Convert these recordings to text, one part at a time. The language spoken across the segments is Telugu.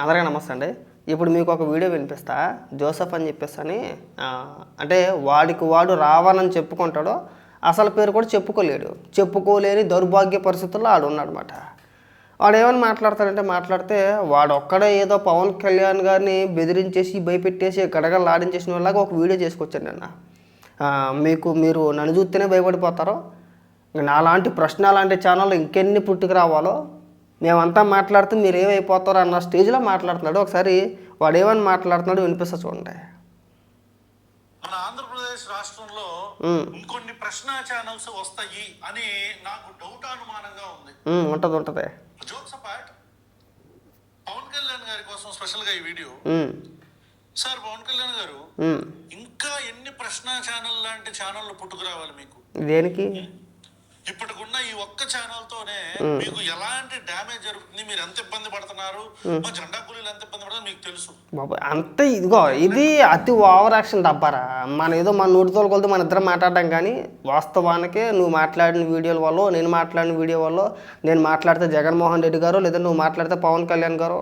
అందరికీ నమస్తే అండి. ఇప్పుడు మీకు ఒక వీడియో వినిపిస్తా. జోసఫ్ అని చెప్పేసి అని అంటే వాడికి వాడు రావాలని చెప్పుకుంటాడో అసలు పేరు కూడా చెప్పుకోలేడు. చెప్పుకోలేని దౌర్భాగ్య పరిస్థితుల్లో ఆడు ఉన్నాడనమాట వాడు ఏమని మాట్లాడతాడంటే మాట్లాడితే వాడు ఒక్కడే ఏదో పవన్ కళ్యాణ్ గారిని బెదిరించేసి భయపెట్టేసి గడగలు ఆడించేసిన వాళ్ళగా ఒక వీడియో చేసుకొచ్చాను నిన్న. మీకు మీరు నన్ను చూస్తేనే భయపడిపోతారో నాలాంటి ప్రశ్న లాంటి ఛానల్ ఇంకెన్ని పుట్టుకు రావాలో మేమంతా మాట్లాడితే మీరు ఏమైపోతారో అన్న స్టేజ్లో మాట్లాడుతున్నాడు. ఒకసారి వాడు ఏమని మాట్లాడుతున్నాడు వినిపిస్తా చూడండి. మన ఆంధ్రప్రదేశ్ రాష్ట్రంలో ఇంకొన్ని ప్రశ్న ఛానల్స్ వస్తాయి అని నాకు డౌట్ అనుమానంగా ఉంది. ఉంటుంది ఉంటుంది. Jokes apart. పవన్ కళ్యాణ్ గారి కోసం స్పెషల్గా ఈ వీడియో. సార్ పవన్ కళ్యాణ్ గారు. ఇంకా ఎన్ని ప్రశ్న ఛానల్ లాంటి ఛానళ్ళు పుట్టుకురావాలి మీకు? దేనికి? ఇప్పటికున్న ఈ ఒక్క ఛానల్ తోనే మీకు ఎలాంటి డ్యామేజ్ జరుగుతుంది? మీరు ఎంత ఇబ్బంది పడుతున్నారు? మా. జెండా కూలీలు ఎంత ఇబ్బంది పడుతున్నారు మీకు తెలుసు. బాబు అంతే ఇదిగో ఇది అతి ఓవర్ యాక్షన్ డబ్బారా మన ఏదో మన నోటితో కొలితే మన ఇద్దరం మాట్లాడడం కానీ వాస్తవానికి నువ్వు మాట్లాడిన వీడియోల వల్ల నేను మాట్లాడిన వీడియో వల్ల నేను మాట్లాడితే జగన్మోహన్ రెడ్డి గారు లేదా నువ్వు మాట్లాడితే పవన్ కళ్యాణ్ గారు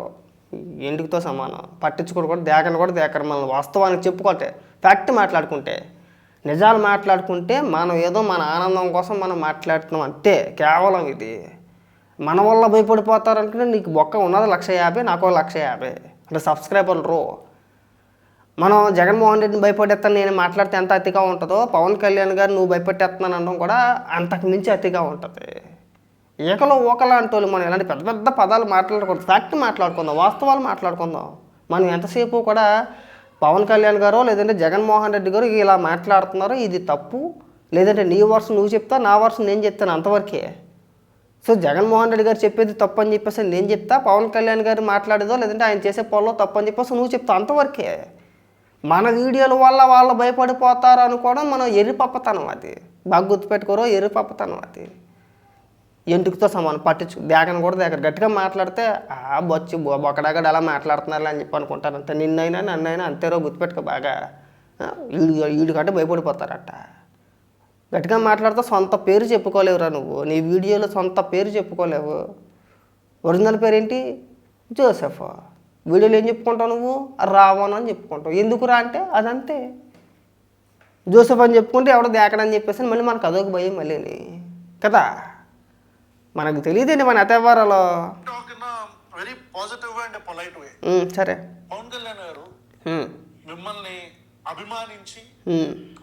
ఎందుకుతో సమానం? పట్టించుకోడు కూడా దేకను కూడా దేకరు మనం వాస్తవానికి చెప్పుకుంటే ఫ్యాక్ట్ మాట్లాడుకుంటే నిజాలు మాట్లాడుకుంటే మనం ఏదో మన ఆనందం కోసం మనం మాట్లాడుతున్నాం. అంతే కేవలం ఇది. మన వల్ల భయపడిపోతారు అనుకుంటే నీకు బొక్క ఉన్నది లక్ష యాభై నాకు లక్ష యాభై. అంటే సబ్స్క్రైబర్లు రో. మనం జగన్మోహన్ రెడ్డిని భయపడేస్తాను నేను మాట్లాడితే ఎంత అతిగా ఉంటుందో పవన్ కళ్యాణ్ గారు నువ్వు భయపెట్టేస్తున్నాను అనడం కూడా అంతకు మించి అతిగా ఉంటుంది. ఏకలో ఓకలా అంటోళ్ళు మనం ఇలాంటి పెద్ద పెద్ద పదాలు మాట్లాడకూడదు ఫ్యాక్ట్ మాట్లాడుకుందాం వాస్తవాలు మాట్లాడుకుందాం. మనం ఎంతసేపు కూడా పవన్ కళ్యాణ్ గారో లేదంటే జగన్మోహన్ రెడ్డి గారు ఇలా మాట్లాడుతున్నారు. ఇది తప్పు. లేదంటే నీ వర్షం నువ్వు చెప్తా నా వర్షం నేను చెప్తాను అంతవరకే. సో జగన్మోహన్ రెడ్డి గారు చెప్పేది తప్పు అని చెప్పేసి నేను చెప్తా పవన్ కళ్యాణ్ గారు మాట్లాడేదో లేదంటే ఆయన చేసే పనిలో తప్పు అని చెప్పేసి నువ్వు చెప్తా అంతవరకే. మన వీడియోల వల్ల వాళ్ళు భయపడిపోతారు అనుకోవడం మనం ఎర్రిపప్పతనం అది. బాగా గుర్తుపెట్టుకోరో ఎర్రిపప్పతనం అది. ఎంటుకతో సమానం? పట్టించు దేకను కూడా దేకరు గట్టిగా మాట్లాడితే ఆ బొచ్చి బొక్కడాగడ అలా మాట్లాడుతున్నారు అని చెప్పి అనుకుంటారు. అంతే. నిన్నైనా నన్నైనా అంతేరో గుర్తుపెట్టుకో బాగా. ఆ, వీడు వీడి కంటే భయపడిపోతారట. గట్టిగా మాట్లాడితే సొంత పేరు చెప్పుకోలేవురా నువ్వు. నీ వీడియోలో సొంత పేరు చెప్పుకోలేవు. ఒరిజినల్ పేరేంటి? జోసెఫ్. వీడియోలో ఏం చెప్పుకుంటావు నువ్వు? రావణ్ అని చెప్పుకుంటావు. ఎందుకురా అంటే అదంతే. జోసెఫ్ అని చెప్పుకుంటే ఎవడో దేకడని చెప్పేసి మళ్ళీ మనకు అదొక భయం మళ్ళీ కదా? మనకు తెలియదండి మన అతవ్వారాలో. Talk in very positive and polite way సరే. పవన్ కళ్యాణ్ గారు మిమ్మల్ని అభిమానించి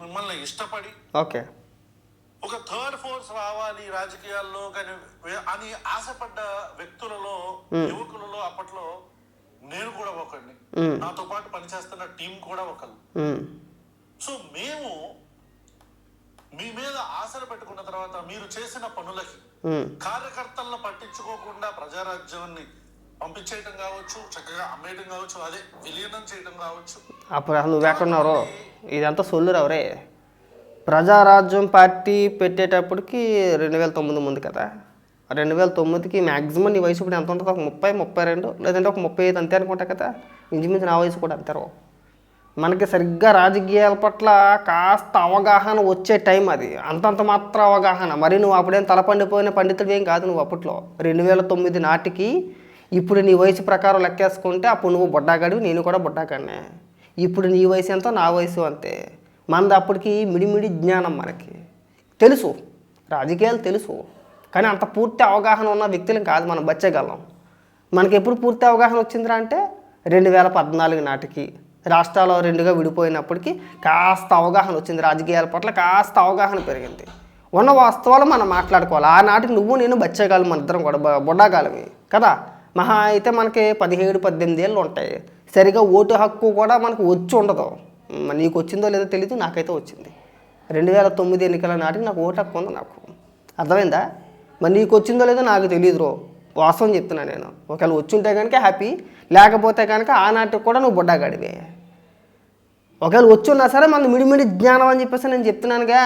మిమ్మల్ని ఇష్టపడి ఓకే. ఒక థర్డ్ ఫోర్స్ రావాలి రాజకీయాల్లో కానీ అని ఆశపడ్డ వ్యక్తులలో యువకులలో అప్పట్లో నేను కూడా ఒకడిని. ఉమ్, నాతో పాటు పనిచేస్తున్న టీం కూడా ఒకళ్ళు. ఉమ్, సో మేము మీ మీద ఆశలు పెట్టుకున్న తర్వాత మీరు చేసిన పనులకి కార్యకర్తలను పట్టించుకోకుండా ప్రజారాజ్యాన్ని పంపించేయటం కావచ్చు చక్కగా అమ్మేయటం కావచ్చు అదే విలీనం చేయటం కావచ్చు. అప్పుడు అసలు నువ్వు ఎక్కడున్నారో? ఇదంతా సొల్లురావురే ప్రజారాజ్యం పార్టీ పెట్టేటప్పటికి రెండు వేల తొమ్మిది ముందు కదా. రెండు వేల తొమ్మిదికి మ్యాక్సిమం నీ వయసు ఇప్పుడు ఎంత ఉంటుంది ఒక ముప్పై ముప్పై రెండు లేదంటే ఒక ముప్పై ఐదు అంతే అనుకుంటా కదా. ఇంచుమించు నా వయసు కూడా అంతే. మనకి సరిగ్గా రాజకీయాల పట్ల కాస్త అవగాహన వచ్చే టైం అది. అంతంత మాత్రం అవగాహన. మరి నువ్వు అప్పుడేం తలపండిపోయిన పండితుడు ఏం కాదు నువ్వు అప్పట్లో. రెండు వేల తొమ్మిది నాటికి ఇప్పుడు నీ వయసు ప్రకారం లెక్కేసుకుంటే అప్పుడు నువ్వు బుడ్డాగాడివి నేను కూడా బుడ్డాగాడినే. ఇప్పుడు నీ వయసు ఎంతో నా వయసు అంతే. మనది అప్పటికి మిడిమిడి జ్ఞానం మనకి. తెలుసు. రాజకీయాలు తెలుసు. కానీ అంత పూర్తి అవగాహన ఉన్న వ్యక్తులం కాదు మనం బచ్చగలం. మనకి ఎప్పుడు పూర్తి అవగాహన వచ్చిందిరా అంటే రెండు వేల పద్నాలుగు నాటికి. రాష్ట్రాలు రెండుగా విడిపోయినప్పటికీ కాస్త అవగాహన వచ్చింది రాజకీయాల పట్ల కాస్త అవగాహన పెరిగింది. ఉన్న వాస్తవాలు మనం మాట్లాడుకోవాలి. ఆనాటికి నువ్వు నేను బచ్చేగాలం మన ఇద్దరం కూడా బ- కదా? మహా అయితే మనకి పదిహేడు పద్దెనిమిది ఏళ్ళు ఉంటాయి. సరిగా ఓటు హక్కు కూడా మనకు వచ్చి ఉండదు. నీకు వచ్చిందో లేదో తెలియదు నాకైతే వచ్చింది. రెండు వేల తొమ్మిది ఎన్నికల నాటికి నాకు ఓటు హక్కు ఉంది నాకు. అర్థమైందా? మరి నీకు వచ్చిందో లేదో నాకు తెలియదు రో వాస్తవం చెప్తున్నా నేను. ఒకవేళ వచ్చుంటే కనుక హ్యాపీ లేకపోతే కనుక ఆనాటికి కూడా నువ్వు బుడ్డాగాడివే ఒకవేళ వచ్చి ఉన్నా సరే మన మిడిమిడి జ్ఞానం అని చెప్పేసి నేను చెప్తున్నానుగా.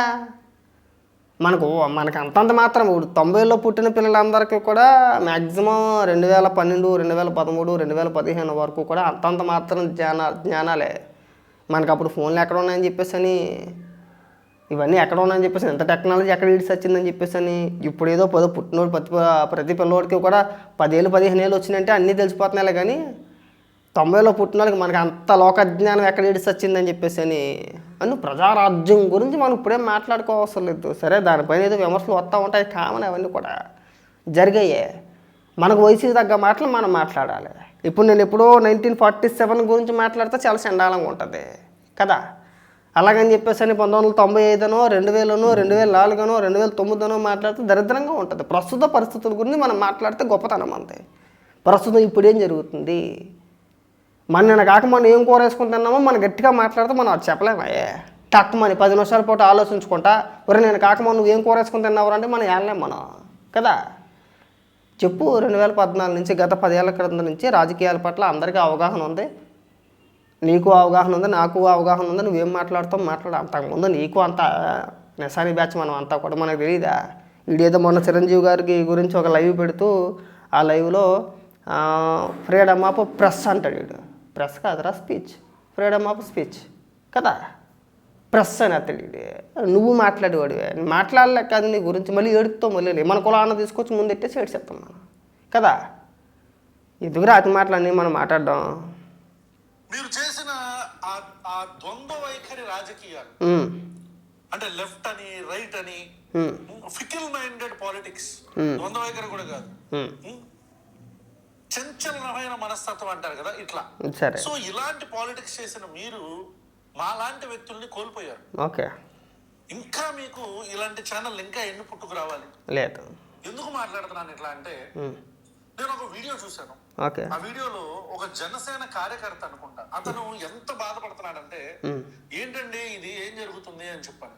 మనకు మనకు అంతంత మాత్రం ఇప్పుడు తొంభైలో పుట్టిన పిల్లలందరికీ కూడా మ్యాక్సిమం రెండు వేల పన్నెండు రెండు వేల పదమూడు రెండు వేల పదిహేను వరకు కూడా అంతంత మాత్రం జ్ఞాన జ్ఞానాలే. మనకు అప్పుడు ఫోన్లు ఎక్కడ ఉన్నాయని చెప్పేసి అని ఇవన్నీ ఎక్కడ ఉన్నాయని చెప్పేసి ఎంత టెక్నాలజీ ఎక్కడ ఇడిసి వచ్చిందని చెప్పేసి అని ఇప్పుడు ఏదో పదో పుట్టినోడు ప్రతి ప్రతి పిల్లోడికి కూడా పదేళ్ళు పదిహేను ఏళ్ళు వచ్చినాయంటే అన్నీ తెలిసిపోతున్నాయి కానీ తొంభైలో పుట్టిన వాళ్ళకి మనకి అంత లోకజ్ఞానం ఎక్కడ ఇడిసి వచ్చిందని చెప్పేసి అని అను ప్రజారాజ్యం గురించి మనం ఇప్పుడేం మాట్లాడుకోవసరం లేదు. సరే దానిపైన ఏదో విమర్శలు వస్తూ ఉంటాయి. కామన్ అవన్నీ కూడా జరిగాయే. మనకు వయసుకి తగ్గ మాటలు మనం మాట్లాడాలి. ఇప్పుడు నేను ఎప్పుడో నైన్టీన్ ఫార్టీ సెవెన్ గురించి మాట్లాడితే చాలా చండాలంగా ఉంటుంది. కదా? అలాగని చెప్పేసి అని పంతొమ్మిది వందల తొంభై ఐదునో రెండు వేలనో రెండు వేల నాలుగునో రెండు వేల తొమ్మిదినో మాట్లాడితే దరిద్రంగా ఉంటుంది. ప్రస్తుత పరిస్థితుల గురించి మనం మాట్లాడితే గొప్పతనం అంతే. ప్రస్తుతం ఇప్పుడు ఏం జరుగుతుంది? మన నిన్న కాక మనం ఏం కూర వేసుకుని తిన్నామో మనం గట్టిగా మాట్లాడితే మనం అది చెప్పలేమయ్యే టక్కుమని పది నిమిషాల పాటు ఆలోచించుకుంటా ఒరే నేను కాక నువ్వు ఏం కూర వేసుకుని తిన్నావు అంటే మనం వెళ్ళలేం మనం కదా? చెప్పు రెండు వేల పద్నాలుగు నుంచి గత పదేళ్ళ క్రితం నుంచి రాజకీయాల పట్ల అందరికీ అవగాహన ఉంది. నీకు అవగాహన ఉంది నాకు అవగాహన ఉంది నువ్వేం మాట్లాడుతావు మాట్లాడు. అంతకుముందు నీకు అంత నిశాని బ్యాచ్ మనం అంతా కూడా మనకు తెలియదా? వీడేదో మొన్న చిరంజీవి గారికి గురించి ఒక లైవ్ పెడుతూ ఆ లైవ్లో ఫ్రీడమ్ ఆఫ్ ప్రెస్ అంటాడు వీడు. ప్రెస్ కాదురా స్పీచ్ ఫ్రీడమ్ ఆఫ్ స్పీచ్ కదా ప్రెస్ అని అతడు వీడు. నువ్వు మాట్లాడేవాడివే. మాట్లాడలేక కాదు నీ గురించి మళ్ళీ ఏడుపుతావు మళ్ళీ మన కులాన్ని తీసుకొచ్చి ముందు ఎట్టేసి ఏడ్చేస్తాం మనం. కదా? ఎదుగురా అతి మాటలన్నీ మనం మాట్లాడడం? మీరు చేసిన ఆ- ద్వంద్వ వైఖరి రాజకీయాలు. అంటే లెఫ్ట్ అని రైట్ అని ఫికిల్ మైండెడ్ పాలిటిక్స్. ద్వంద్వ వైఖరి కూడా కాదు? చంచలమైన మనస్తత్వం అంటారు కదా ఇట్లా. సో ఇలాంటి పాలిటిక్స్ చేసిన మీరు మాలాంటి వ్యక్తుల్ని కోల్పోయారు. ఓకే. ఇంకా మీకు ఇలాంటి ఛానల్ ఇంకా ఎన్ని పుట్టుకు రావాలి? లేదు. ఎందుకు మాట్లాడుతున్నాను ఇట్లా అంటే నేను ఒక వీడియో చూశాను. ఓకే. ఆ వీడియోలో ఒక జనసేన కార్యకర్త అనుకుంటా. అతను ఎంత బాధపడుతున్నాడంటే ఏంటండి ఇది? ఏం జరుగుతుంది? అని చెప్పాను.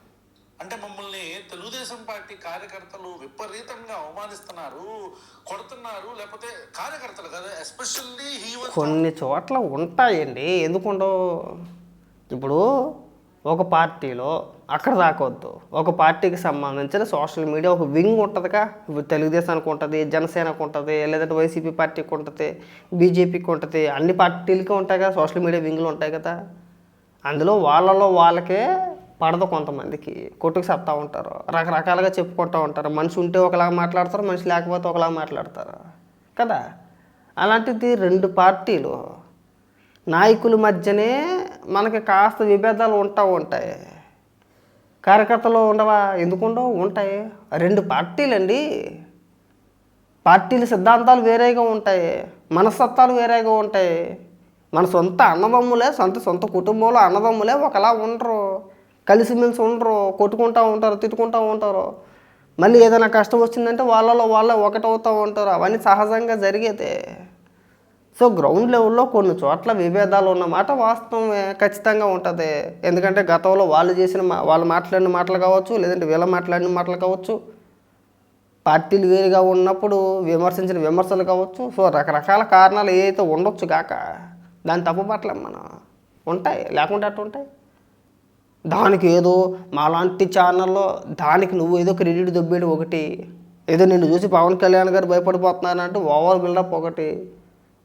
అంటే మమ్మల్ని తెలుగుదేశం పార్టీ కార్యకర్తలు విపరీతంగా అవమానిస్తున్నారు కొడుతున్నారు లేకపోతే కార్యకర్తలు కదా ఎస్పెషల్లీ కొన్ని చోట్ల ఉంటాయండి. ఎందుకుండో? ఇప్పుడు ఒక పార్టీలో అక్కడ దాకొద్దు ఒక పార్టీకి సంబంధించిన సోషల్ మీడియా ఒక వింగ్ ఉంటుందిగా. ఇప్పుడు తెలుగుదేశానికి ఉంటుంది జనసేనకు ఉంటుంది లేదంటే వైసీపీ పార్టీకి ఉంటుంది బీజేపీకి ఉంటుంది అన్ని పార్టీలకి ఉంటాయి కదా సోషల్ మీడియా వింగ్లు ఉంటాయి కదా. అందులో వాళ్ళలో వాళ్ళకే పడదు కొంతమందికి. కొట్టుకు చెప్తా ఉంటారు. రకరకాలుగా చెప్పుకుంటూ ఉంటారు. మనిషి ఉంటే ఒకలాగా మాట్లాడతారు మనిషి లేకపోతే ఒకలాగా మాట్లాడతారు. కదా? అలాంటిది రెండు పార్టీలు. నాయకుల మధ్యనే మనకి కాస్త విభేదాలు ఉంటా ఉంటాయి. కార్యకర్తలు ఉండవా? ఎందుకుండవు ఉంటాయి. రెండు పార్టీలండి. పార్టీల సిద్ధాంతాలు వేరేగా ఉంటాయి. మనస్తత్వాలు వేరేగా ఉంటాయి. మన సొంత అన్నదమ్ములే సొంత సొంత కుటుంబంలో అన్నదమ్ములే ఒకలా ఉండరు. కలిసిమెలిసి ఉండరు కొట్టుకుంటూ ఉంటారు తిట్టుకుంటూ ఉంటారు. మళ్ళీ ఏదైనా కష్టం వచ్చిందంటే వాళ్ళలో వాళ్ళే ఒకటవుతూ ఉంటారు. అవన్నీ సహజంగా జరిగేదే. సో గ్రౌండ్ లెవెల్లో కొన్ని చోట్ల విభేదాలు ఉన్నమాట వాస్తవమే ఖచ్చితంగా ఉంటుంది. ఎందుకంటే గతంలో వాళ్ళు చేసిన మా వాళ్ళు మాట్లాడిన మాటలు కావచ్చు లేదంటే వీళ్ళ మాట్లాడిన మాటలు కావచ్చు పార్టీలు వేరుగా ఉన్నప్పుడు విమర్శించిన విమర్శలు కావచ్చు. సో రకరకాల కారణాలు ఏదైతే ఉండొచ్చు కాక దాన్ని తప్పు పట్టలేం మనం. ఉంటాయి లేకుంటే అట్టు ఉంటాయి దానికి ఏదో మాలాంటి ఛానల్లో దానికి నువ్వు ఏదో క్రెడిట్ దొబ్బేడు ఒకటి. ఏదో నిన్ను చూసి పవన్ కళ్యాణ్ గారు భయపడిపోతున్నారంటే ఓవర్ బిల్డప్ ఒకటి.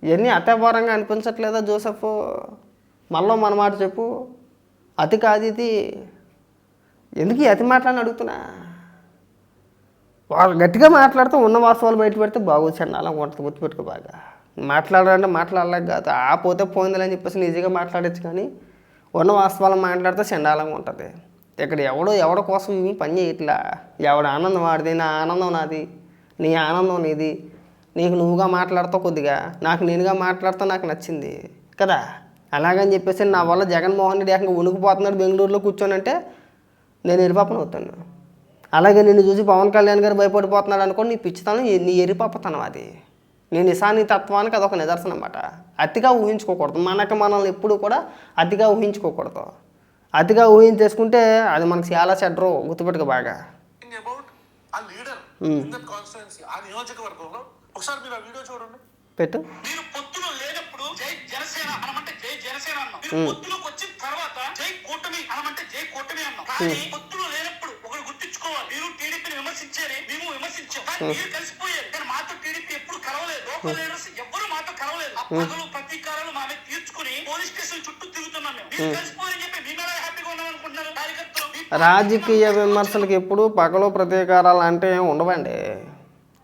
ఇవన్నీ అత్యభారంగా అనిపించట్లేదా జోసెఫ్? మళ్ళీ మన మాట చెప్పు. అతి కాదు ఇది. ఎందుకు అతి మాట్లాడని అడుగుతున్నా? వాళ్ళు గట్టిగా మాట్లాడితే ఉన్న వాస్తవాలు బయట పెడితే బాగోచ్చు అలా ఉంటుంది గుర్తుపెట్టుకో బాగా. మాట్లాడాలంటే మాట్లాడలేక కాదు. ఆ పోతే పోయిందని చెప్పేసి ఈజీగా మాట్లాడచ్చు కానీ ఉన్న వాస్తవాలు మాట్లాడితే చండాలంగా ఉంటుంది. ఇక్కడ ఎవడో ఎవడ కోసం ఇవి పని చేయట్లా. ఎవడ ఆనందం వాడిది నా ఆనందం నాది నీ ఆనందం నీది. నీకు నువ్వుగా మాట్లాడతావు కొద్దిగా. నాకు నేనుగా మాట్లాడతా నాకు నచ్చింది. కదా? అలాగని చెప్పేసి నా వల్ల జగన్మోహన్ రెడ్డి ఏకంగా ఉనికిపోతున్నాడు బెంగళూరులో కూర్చోనంటే నేను ఎరిపాపను అవుతాను అలాగే నిన్ను చూసి పవన్ కళ్యాణ్ గారు భయపడిపోతున్నాడు అనుకోండి నీ పిచ్చితనం నీ- నీ ఎరిపాపతనం అది. నీ నిశాని తత్వానికి అదొక నిదర్శనం అన్నమాట. అతిగా ఊహించుకోకూడదు. మనకు మనల్ని ఎప్పుడు కూడా అతిగా ఊహించుకోకూడదు. అతిగా ఊహించేసుకుంటే అది మనకు చాలా చెడ్డరు గుర్తుపెట్టుకో బాగా. చూడండి. పెట్టు. అనమంటే అనమంటే కానీ మీరు కలిసిపోయారు కానీ మాతో టీడీపీ ఎప్పుడు కలవలేదు లోకల్ లీడర్స్ ఎవ్వరు మాతో కలవలేదు. ఆ పగలు ప్రతీకారాలు మా మీద తీర్చుకుని పోలీస్ స్టేషన్ చుట్టూ తిరుగుతున్నాం మేము. మీరు కలిసిపోయారని చెప్పి మేము ఎలా హ్యాపీగా ఉన్నాం అనుకుంటున్నారు కార్యకర్తలు. మీ రాజకీయ విమర్శలకు ఎప్పుడు పగలు ప్రతీకారాలు అంటే ఏం ఉండవండి.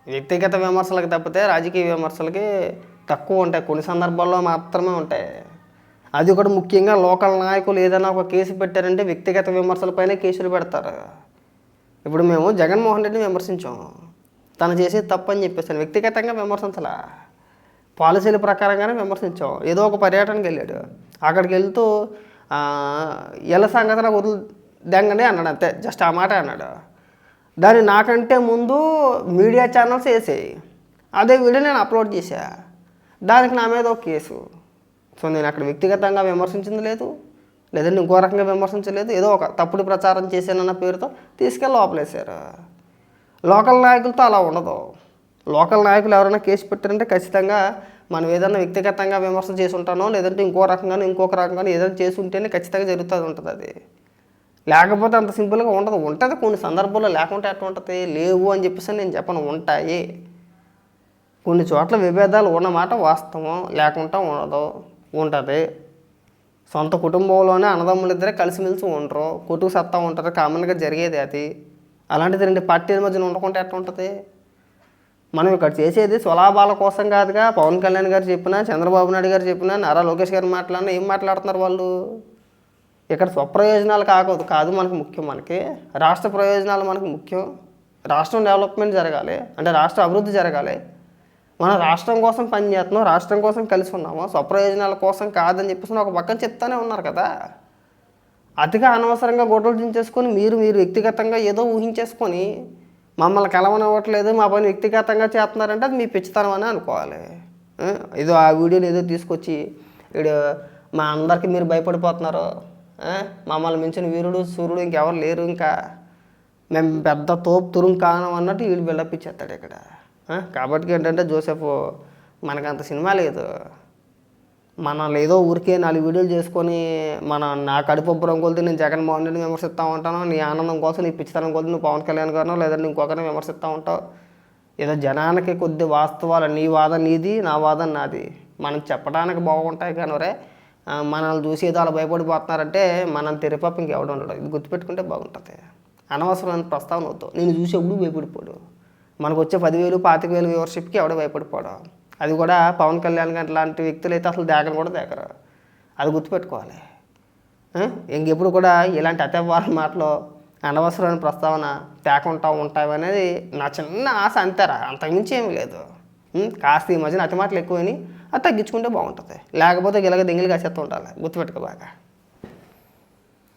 వ్యక్తిగత విమర్శలకు తప్పితే రాజకీయ విమర్శలకి తక్కువ ఉంటాయి. కొన్ని సందర్భాల్లో మాత్రమే ఉంటాయి. అది కూడా ముఖ్యంగా లోకల్ నాయకులు ఏదైనా ఒక కేసు పెట్టారంటే వ్యక్తిగత విమర్శలపైనే కేసులు పెడతారు. ఇప్పుడు మేము జగన్మోహన్ రెడ్డిని విమర్శించాం. తను చేసేది తప్పని చెప్పేసాను వ్యక్తిగతంగా విమర్శించలా. పాలసీల ప్రకారంగానే విమర్శించాం. ఏదో ఒక పర్యటనకి వెళ్ళాడు. అక్కడికి వెళ్తూ ఎలా ఎల్ల సంగతి నాకు దెంగండి అన్నాడు. అంతే. జస్ట్ ఆ మాట అన్నాడు. దాన్ని నాకంటే ముందు మీడియా ఛానల్స్ వేసాయి. అదే వీడియో నేను అప్లోడ్ చేశా. దానికి నా మీద ఒక కేసు. సో నేను అక్కడ వ్యక్తిగతంగా విమర్శించింది లేదు. లేదంటే ఇంకో రకంగా విమర్శించలేదు. ఏదో ఒక తప్పుడు ప్రచారం చేశానన్న పేరుతో తీసుకెళ్ళి లోపలేశారు. లోకల్ నాయకులతో అలా ఉండదు. లోకల్ నాయకులు ఎవరైనా కేసు పెట్టారంటే ఖచ్చితంగా మనం ఏదైనా వ్యక్తిగతంగా విమర్శ చేసి ఉంటానో లేదంటే ఇంకో రకంగానో ఇంకొక రకంగానో ఏదైనా చేసి ఉంటేనే ఖచ్చితంగా జరుగుతుంది ఉంటుంది అది. లేకపోతే అంత సింపుల్గా ఉండదు. ఉంటుంది కొన్ని సందర్భాల్లో లేకుంటే ఎట్లా ఉంటుంది? లేవు అని చెప్పేసి నేను చెప్పను. ఉంటాయి. కొన్ని చోట్ల విభేదాలు ఉన్నమాట వాస్తవం. లేకుండా ఉండదు. ఉంటుంది. సొంత కుటుంబంలోనే అన్నదమ్ములు ఇద్దరే కలిసిమెలిసి ఉండరు. కొట్టుకు సత్తా ఉంటారు కామన్గా జరిగేది అది. అలాంటిది రెండు పార్టీల మధ్యన ఉండకుండా ఎట్లా ఉంటుంది? మనం ఇక్కడ చేసేది స్వలాభాల కోసం కాదుగా. పవన్ కళ్యాణ్ గారు చెప్పినా చంద్రబాబు నాయుడు గారు చెప్పినా నారా లోకేష్ గారు మాట్లాడినా ఏం మాట్లాడుతున్నారు వాళ్ళు? ఇక్కడ స్వప్రయోజనాలు కాకూడదు. కాదు మనకు ముఖ్యం మనకి. రాష్ట్ర ప్రయోజనాలు మనకు ముఖ్యం. రాష్ట్రం డెవలప్మెంట్ జరగాలి. అంటే రాష్ట్ర అభివృద్ధి జరగాలి. మనం రాష్ట్రం కోసం పనిచేస్తున్నాం రాష్ట్రం కోసం కలిసి ఉన్నాము. స్వప్రయోజనాల కోసం కాదని చెప్పేసి ఒక పక్కన చెప్తానే ఉన్నారు కదా. అతిగా అనవసరంగా గొడవలు దించేసుకొని మీరు మీరు వ్యక్తిగతంగా ఏదో ఊహించేసుకొని మమ్మల్ని కలవనివ్వట్లేదు మా పని వ్యక్తిగతంగా చేస్తున్నారంటే అది మీ పిచ్చితనం అని అనుకోవాలి. ఏదో ఆ వీడియోని ఏదో తీసుకొచ్చి వీడు మా అందరికీ మీరు భయపడిపోతున్నారు. మమ్మల్ని మించిన వీరుడు సూర్యుడు ఇంకెవరు లేరు ఇంకా. మేము పెద్ద తోపు తురుం కానం అన్నట్టు వీళ్ళు బిల్డప్ ఇచ్చేస్తాడు ఇక్కడ కాబట్టి ఏంటంటే జోసెఫ్ మనకంత సినిమా లేదు. మనల్ని ఏదో ఊరికే నాలుగు వీడియోలు చేసుకొని మన నా కడుపు ఉబ్బరం కొలితే నేను జగన్మోహన్ రెడ్డిని విమర్శిస్తూ ఉంటాను. నీ ఆనందం కోసం నీ పిచ్చితనం కొద్ది నువ్వు పవన్ కళ్యాణ్ గారినో లేదంటే ఇంకొకరిని విమర్శిస్తూ ఉంటావు. ఏదో జనానికి కొద్ది వాస్తవాలు నీ వాదన నీది నా వాదన నాది. మనం చెప్పడానికి బాగుంటాయి కానీ రే మనల్ని చూసి ఏదో అలా భయపడిపోతున్నారంటే మనం తెరిపప్పు ఇంకెవడం ఉండడు. ఇది గుర్తుపెట్టుకుంటే బాగుంటుంది. అనవసరమైన ప్రస్తావన వద్దు. నేను చూసి ఎప్పుడు భయపడిపోడు. మనకు వచ్చే పదివేలు పాతిక వేలు వ్యూవర్షిప్కి ఎవడో భయపడిపోవడం అది కూడా పవన్ కళ్యాణ్ గారి లాంటి వ్యక్తులు అయితే అసలు దేకను కూడా దేకరు అది గుర్తుపెట్టుకోవాలి. ఇంకెప్పుడు కూడా ఇలాంటి అత్యవార మాటలు అనవసరమైన ప్రస్తావన తేకుంటా ఉంటాయి అనేది నా చిన్న ఆశ అంతేరా. అంతకుమించి ఏమి లేదు. కాస్త ఈ మధ్యన అతి మాటలు ఎక్కువని అది తగ్గించుకుంటే బాగుంటుంది. లేకపోతే ఇలాగ దింగిలు కాసేస్తూ ఉండాలి. గుర్తుపెట్టుకో బాగా.